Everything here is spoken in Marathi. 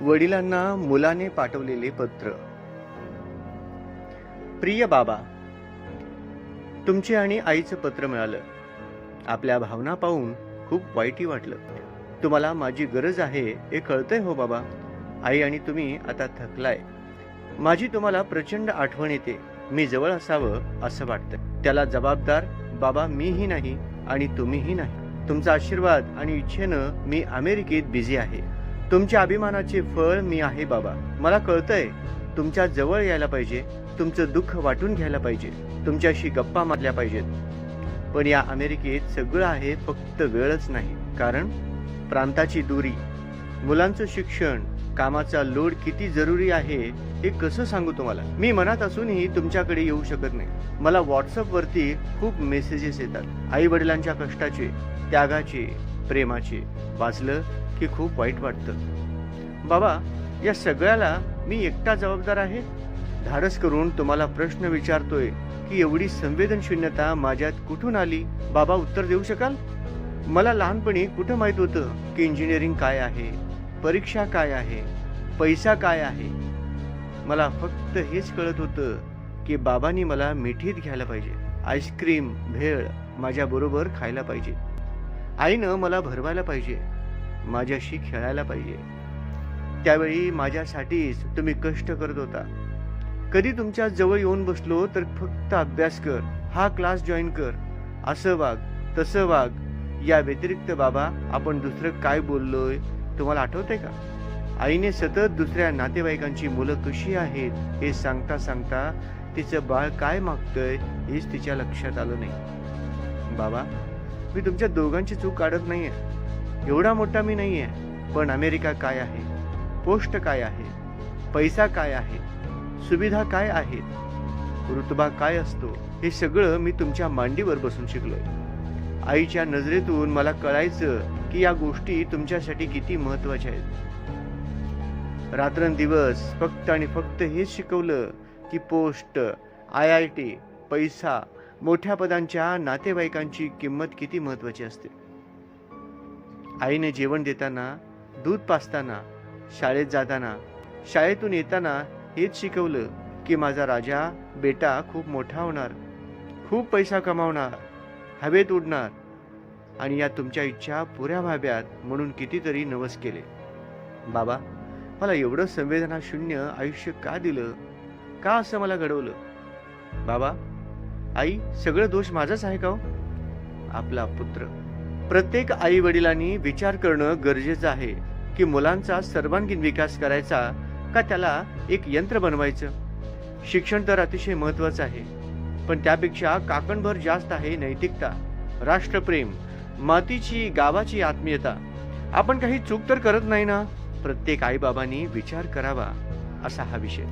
वडिलांना मुलाने पाठवलेले पत्र. प्रिय बाबा तुमचे आणि आईचं पत्र मिळालं. आपल्या भावना पाहून खूप वाईटही वाटलं. तुम्हाला माझी गरज आहे हे कळतंय हो बाबा. आई आणि तुम्ही आता थकलाय. माझी तुम्हाला प्रचंड आठवण येते. मी जवळ असावं असं वाटतं त्याला जबाबदार बाबा मीही नाही आणि तुम्हीही नाही. तुमचा आशीर्वाद आणि इच्छेनं मी अमेरिकेत बिझी आहे. तुमच्या अभिमानाचे फळ मी आहे बाबा. मला कळतंय तुमच्या जवळ यायला पाहिजे तुमचं दुःख वाटून घ्यायला पाहिजे तुमच्याशी गप्पा मारल्या पाहिजेत. पण या अमेरिकेत सगळं आहे फक्त वेळच नाही. कारण? प्रांताची दूरी मुलांचं शिक्षण कामाचा लोड किती जरुरी आहे हे कसं सांगू तुम्हाला? मी मनात असूनही तुमच्याकडे येऊ शकत नाही. मला व्हॉट्सअपवरती खूप मेसेजेस येतात. आई वडिलांच्या कष्टाचे त्यागाचे प्रेमाचे. वाचलं की खूप वाईट वाटतं. बाबा या सगळ्याला मी एकटा जबाबदार आहे? धाडस करून तुम्हाला प्रश्न विचारतोय की एवढी संवेदनशून्यता माझ्यात कुठून आली? बाबा उत्तर देऊ शकाल? मला लहानपणी कुठं माहीत होतं की इंजिनिअरिंग काय आहे? परीक्षा काय आहे? पैसा काय आहे? मला फक्त हेच कळत होतं की बाबांनी मला मिठीत घ्यायला पाहिजे. आईस्क्रीम भेळ माझ्याबरोबर खायला पाहिजे. आईनं मला भरवायला पाहिजे. माझ्याशी खेळायला पाहिजे. त्यावेळी माझ्यासाठीच तुम्ही कष्ट करत होता. कधी तुमच्या जवळ येऊन बसलो तर फक्त अभ्यास कर हा क्लास जॉईन कर. असं वाग तसं वाग. या व्यतिरिक्त बाबा आपण दुसरं काय बोललोय तुम्हाला आठवतंय का? आईने सतत दुसऱ्या नातेवाईकांची मुलं कशी आहेत हे सांगता सांगता तिचं बाळ काय मागतंय हेच तिच्या लक्षात आलं नाही. बाबा मी तुमच्या दोघांची चूक काढत नाहीये. एवढा मोठा मी नाही आहे पण अमेरिका काय आहे? पोस्ट काय आहे? पैसा काय आहे? सुविधा काय आहेत? ऋतुबा काय असतो? हे सगळं मी तुमच्या मांडीवर बसून शिकलोय. आईच्या नजरेतून मला कळायचं की या गोष्टी तुमच्यासाठी किती महत्त्वाच्या आहेत. रात्रंदिवस फक्त आणि फक्त हेच शिकवलं की पोस्ट आय आय टी पैसा मोठ्या पदांच्या नातेवाईकांची किंमत किती महत्वाची असते. आईने जेवण देताना दूध पाजताना शाळेत जाताना शाळेतून येताना हेच शिकवलं की माझा राजा बेटा खूप मोठा होणार खूप पैसा कमावणार हवेत उडणार आणि या तुमच्या इच्छा पुऱ्या व्हाव्यात म्हणून कितीतरी नवस केले. बाबा मला एवढं संवेदना शून्य आयुष्य का दिलं? का असं मला घडवलं? बाबा आई सगळं दोष माझाच आहे का हो? आपला पुत्र. प्रत्येक आई वडिलांनी विचार करणं गरजेचं आहे की मुलांचा सर्वांगीण विकास करायचा का त्याला एक यंत्र बनवायचं? शिक्षण तर अतिशय महत्वाचं आहे पण त्यापेक्षा काकणभर जास्त आहे नैतिकता राष्ट्रप्रेम मातीची गावाची आत्मीयता. आपण काही चूक तर करत नाही ना? प्रत्येक आईबाबांनी विचार करावा असा हा विषय.